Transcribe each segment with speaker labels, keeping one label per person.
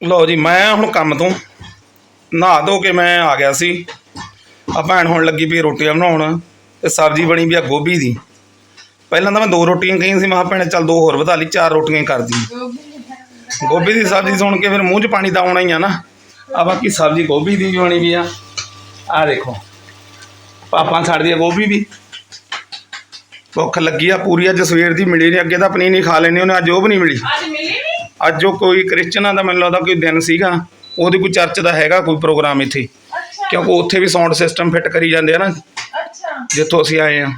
Speaker 1: ਲਓ ਜੀ, ਮੈਂ ਹੁਣ ਕੰਮ ਤੋਂ ਨਹਾ ਧੋ ਕੇ ਮੈਂ ਆ ਗਿਆ ਸੀ। ਆ ਭੈਣ ਹੁਣ ਲੱਗੀ ਪਈ ਰੋਟੀਆਂ ਬਣਾਉਣ ਤੇ ਸਬਜ਼ੀ ਬਣੀ ਵੀ ਆ ਗੋਭੀ ਦੀ। ਪਹਿਲਾਂ ਤਾਂ ਮੈਂ ਦੋ ਰੋਟੀਆਂ ਕਹੀਆਂ ਸੀ, ਮੈਂ ਕਿਹਾ ਭੈਣੇ ਚੱਲ ਦੋ ਹੋਰ ਵਧਾ ਲਈ, ਚਾਰ ਰੋਟੀਆਂ ਹੀ ਕਰਦੀ ਗੋਭੀ ਦੀ ਸਬਜ਼ੀ ਸੁਣ ਕੇ ਫਿਰ ਮੂੰਹ 'ਚ ਪਾਣੀ ਤਾਂ ਆਉਣਾ ਹੀ ਆ ਨਾ। ਆ ਬਾਕੀ ਸਬਜ਼ੀ ਗੋਭੀ ਦੀ ਵੀ ਬਣੀ ਵੀ ਆ। ਆ ਦੇਖੋ, ਪਾਪਾ ਛੱਡਦੀ ਆ ਗੋਭੀ ਵੀ ਭੁੱਖ ਲੱਗੀ ਆ ਪੂਰੀ, ਅੱਜ ਸਵੇਰ ਦੀ ਮਿਲੀ ਨਹੀਂ ਅੱਗੇ ਤਾਂ ਪਨੀਰ ਨਹੀਂ ਖਾ ਲੈਣੀ ਉਹਨੇ ਅੱਜ ਉਹ ਵੀ ਨਹੀਂ ਮਿਲੀ।
Speaker 2: ਅੱਜ ਮਿਲੀ
Speaker 1: ਅੱਜ ਉਹ ਕੋਈ ਕ੍ਰਿਸਚਨਾਂ ਦਾ ਮੈਨੂੰ ਲੱਗਦਾ ਕੋਈ ਦਿਨ ਸੀਗਾ ਉਹਦੇ ਕੋਈ ਚਰਚ ਦਾ ਹੈਗਾ ਕੋਈ ਪ੍ਰੋਗਰਾਮ ਇੱਥੇ। ਕਿਉਂਕਿ ਉੱਥੇ ਵੀ ਸਾਊਂਡ ਸਿਸਟਮ ਫਿੱਟ ਕਰੀ ਜਾਂਦੇ ਆ ਨਾ।
Speaker 2: ਅੱਛਾ।
Speaker 1: ਜਿੱਥੋਂ ਅਸੀਂ ਆਏ ਆ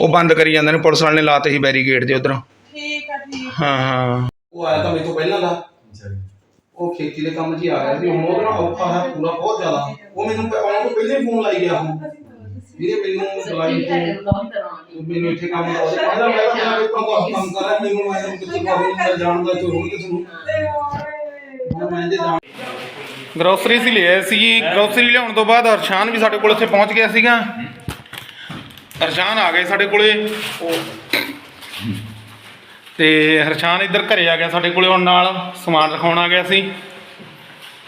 Speaker 1: ਉਹ ਬੰਦ ਕਰੀ ਜਾਂਦੇ ਨੇ ਪੁਲਿਸ ਵਾਲੇ ਨੇ ਲਾਤੇ ਸੀ ਬੈਰੀਕੇਡ ਦੇ ਉਧਰੋਂ।
Speaker 2: ਠੀਕ ਆ ਠੀਕ
Speaker 1: ਹਾਂ ਹਾਂ। ਉਹ ਆਇਆ ਤਾਂ ਮੇਰੇ ਤੋਂ ਪਹਿਲਾਂ ਦਾ। ਉਹ ਖੇਤੀ ਦੇ ਕੰਮ 'ਚ ਹੀ ਆ ਗਿਆ ਸੀ। ਹੁਣ ਉਹਦਾ ਔਖਾ ਹੈ ਪੂਰਾ ਬਹੁਤ ਜ਼ਿਆਦਾ। ਉਹ ਮੈਨੂੰ ਤੋਂ ਪਹਿਲਾਂ ਹੀ ਫੋਨ ਲਾਈ ਗਿਆ ਹੁਣ ਵੀਰੇ ਮੈਨੂੰ ਦਵਾਈ ਤੂੰ। ਮੈਨੂੰ ਇੱਥੇ ਕੰਮ ਦਾ। ਕਹਿੰਦਾ ਮੈਂ ਤਾਂ ਮੈਂ ਤਾਂ ਬਹੁਤ ਕੰਮ ਕਰ ਰਿਹਾ ਮੈਨੂੰ ਮੈਂ ਕਿੱਥੇ ਕੰਮ ਨਹੀਂ ਜਾਣਦਾ ਤੂੰ ਹੁਣ ਕਿਸ ਨੂੰ। ਹੁਣ ਮੈਂ ਜੇ ਜਾਣ ਗਰੋਸਰੀ ਸੀ ਲਿਆ ਸੀ ਗਰੋਸਰੀ ਲਿਆਉਣ ਤੋਂ ਬਾਅਦ ਅਰਸ਼ਾਨ ਵੀ ਸਾਡੇ ਕੋਲ ਇੱਥੇ ਪਹੁੰਚ ਗਿਆ ਸੀਗਾ। ਅਰਸ਼ਾਨ ਆ ਗਏ ਸਾਡੇ ਕੋਲੇ। ਤੇ ਹਰਸ਼ਾਨ ਇੱਧਰ ਘਰੇ ਆ ਗਿਆ ਸਾਡੇ ਕੋਲੇ ਹੁਣ ਨਾਲ ਸਮਾਨ ਰਖਾਉਣ ਆ ਗਿਆ ਸੀ।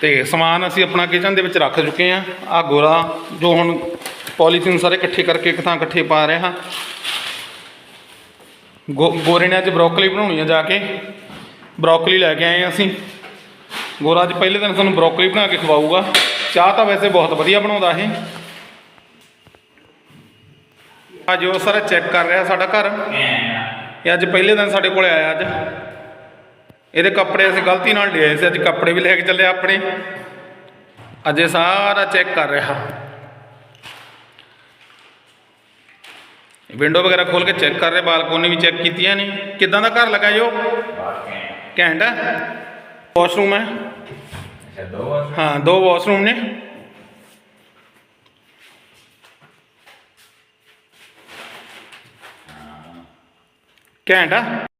Speaker 1: ਤੇ ਸਮਾਨ ਅਸੀਂ ਆਪਣਾ ਕਿਚਨ ਦੇ ਵਿੱਚ ਰੱਖ ਚੁੱਕੇ ਆ। ਆ ਗੋਰਾ ਜੋ ਹੁਣ ਪੋਲੀਥੀਨ ਸਾਰੇ ਇਕੱਠੇ ਕਰਕੇ ਇੱਕ ਥਾਂ ਇਕੱਠੇ ਪਾ ਰਿਹਾ ਗੋ- ਗੋਰੇ ਨੇ ਅੱਜ ਬਰੋਕਲੀ ਬਣਾਉਣੀ ਆ ਜਾ ਕੇ। ਬਰੋਕਲੀ ਲੈ ਕੇ ਆਏ ਆ ਅਸੀਂ। ਗੋਰਾ ਅੱਜ ਪਹਿਲੇ ਦਿਨ ਤੁਹਾਨੂੰ ਬਰੋਕਲੀ ਬਣਾ ਕੇ ਖਵਾਊਗਾ। ਚਾਹ ਤਾਂ ਵੈਸੇ ਬਹੁਤ ਵਧੀਆ ਬਣਾਉਂਦਾ ਇਹ। ਆ ਜੋ ਸਾਰਾ ਚੈੱਕ ਕਰ ਰਿਹਾ ਸਾਡਾ ਘਰ। ਇਹ ਅੱਜ ਪਹਿਲੇ ਦਿਨ ਸਾਡੇ ਕੋਲੇ ਆਇਆ ਅੱਜ। ਇਹਦੇ ਕੱਪੜੇ ਅਸੀਂ ਗਲਤੀ ਨਾਲ ਲਏ ਸੀ। ਅੱਜ ਕੱਪੜੇ ਵੀ ਲੈ ਕੇ ਚੱਲੇ ਆਪਣੇ। ਅੱਜ ਇਹ ਸਾਰਾ ਚੈੱਕ ਕਰ ਰਿਹਾ। ਵਿੰਡੋ ਵਗੈਰਾ ਖੋਲ ਕੇ ਚੈੱਕ ਕਰ ਰਿਹਾ ਬਾਲਕੋਨੀ ਵੀ ਚੈੱਕ ਕੀਤੀਆਂ ਨੇ ਕਿੱਦਾਂ ਦਾ ਘਰ ਲੱਗਾ ਜੋ ਘੈਂਟ ਹੈ ਵਾਸ਼ਰੂਮ ਹੈ ਹਾਂ ਦੋ ਵਾਸ਼ਰੂਮ ਨੇ। ਘੈਂਟ ਆ।